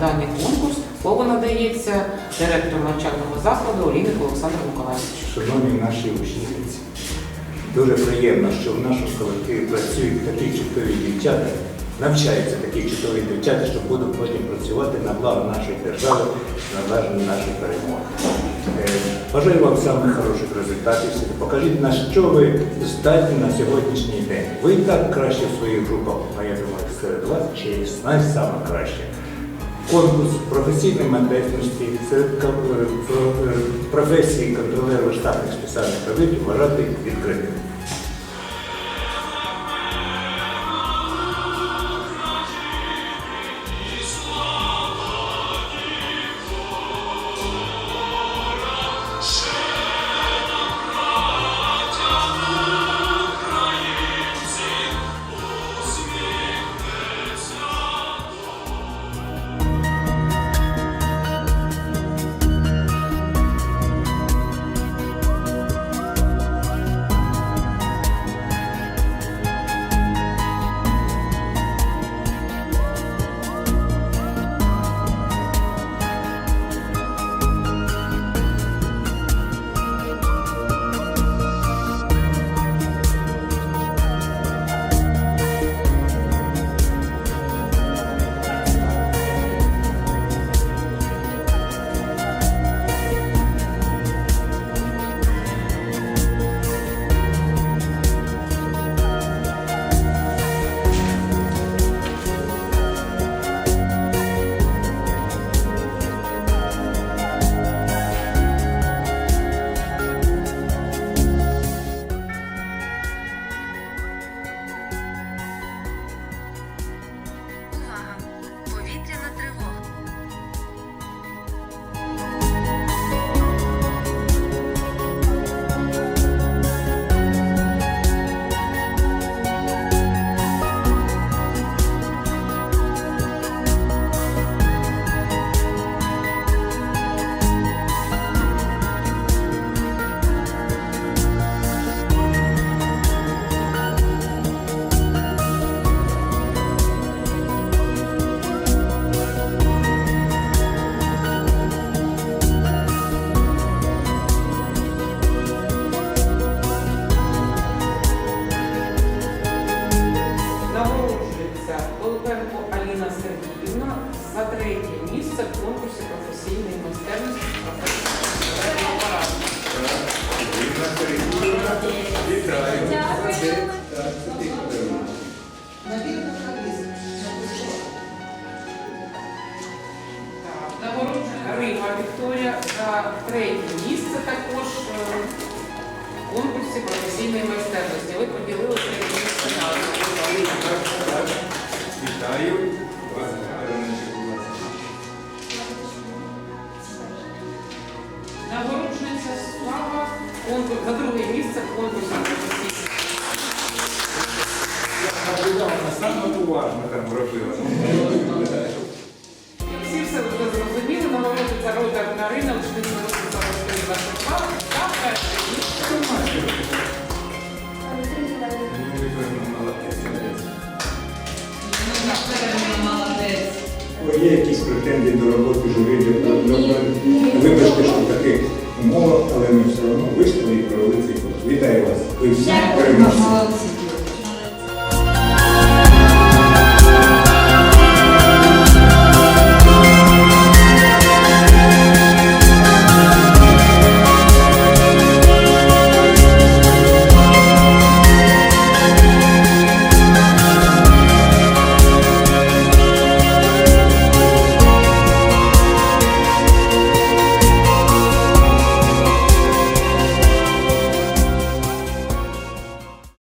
даний конкурс слово надається директору навчального закладу Олійнику Олександру Миколаївичу. Шановні наші учениці, дуже приємно, що в нашому колективі працюють такі чудові дівчата, навчаються такі чудові дівчата, що будуть потім працювати на благо нашої держави, на благо нашої перемоги. Е, Бажаю вам самих хороших результатів. Покажіть на що ви здатні на сьогоднішній день. Ви так краще в своїх групах, а я думаю, серед вас честь, найсаме краще. Конкурс професійної майстерності серед е, професії контролеру штатних спеціальних робіт вважати відкритим. В конкурсі професійної майстерності професійного апарату. Так, Нагороджена Рима Вікторія за третє місце також е, в конкурсі професійної майстерності. Ви поділили третє місце на Вітаю друге місце вона саме уважно там робила. Всі все вже зрозуміли, нагороджується Ройдер Карина, учениця Російська Російська Шепа та перше місце. Є якісь претензії до роботи журі? Вибачте, що таких умовах, але ми все одно вийшли і провели цей курс. Вітаю вас. Ви всі переможці.